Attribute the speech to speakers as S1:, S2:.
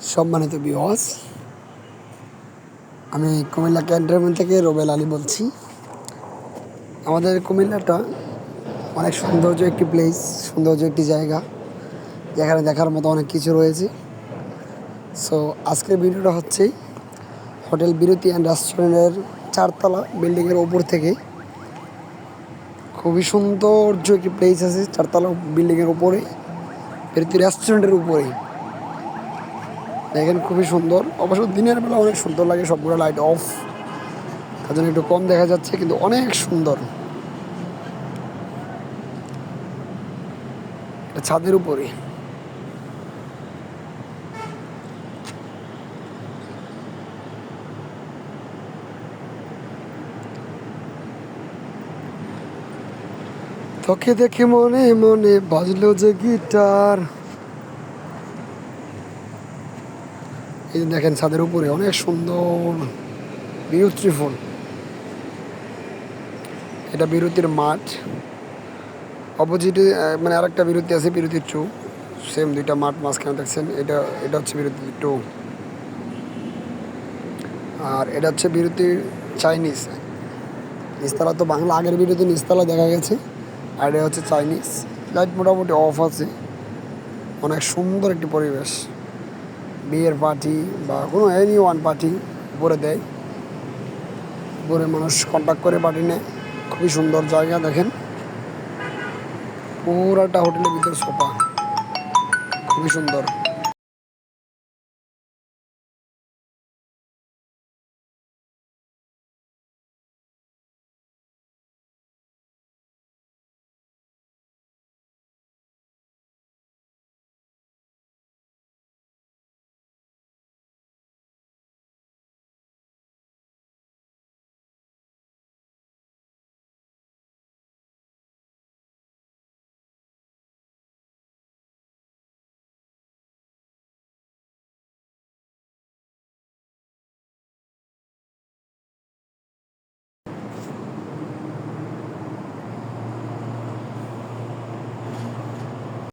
S1: সম্মানিত বিওয়াস আমি কুমিল্লা ক্যান্টনমেন্ট থেকে রোবেল আলী বলছি। আমাদের কুমিল্লাটা অনেক সৌন্দর্য একটি প্লেস সৌন্দর্য একটি জায়গা। যেখানে দেখার মতো অনেক কিছু রয়েছে। সো আজকের ভিডিওটা হচ্ছে হোটেল বিরতি অ্যান্ড রেস্টুরেন্টের চারতলা বিল্ডিংয়ের ওপর থেকে। খুবই সৌন্দর্য একটি প্লেস আছে চারতলা বিল্ডিংয়ের উপরে, বিরতি রেস্টুরেন্টের উপরেই দেখেন খুবই সুন্দর। অবশ্য দিনের বেলা অনেক সুন্দর লাগে, সবগুলো লাইট অফ তার জন্য একটু কম দেখা যাচ্ছে, কিন্তু অনেক সুন্দর। ছাদের উপরে। তোকে দেখে মনে মনে বাজলো যে গিটার। এই যে দেখেন ছাদের উপরে, অনেক সুন্দর বিউটিফুল এটা বিরতির মাঠ। অপোজিটে মানে আরেকটা বিরতি আছে বিরতির টু সেম দুইটা মাঠ মাঝখানে দেখছেন, এটা এটা হচ্ছে বিরতি টু আর এটা হচ্ছে বিরতি চাইনিজ নিস্তালা তো বাংলা, আগের বিরতি নিস্তালা দেখা গেছে। আর এটা হচ্ছে চাইনিজ লাইট মোটামুটি অফ আছে। অনেক সুন্দর একটি পরিবেশ। বিয়ের পার্টি বা কোনো এনি ওয়ান পার্টি উপরে দেয়। উপরে মানুষ কন্ট্যাক্ট করে পার্টি নেয় খুবই সুন্দর জায়গা, দেখেন। পুরাটা হোটেলের ভিতরে সোফা খুবই সুন্দর।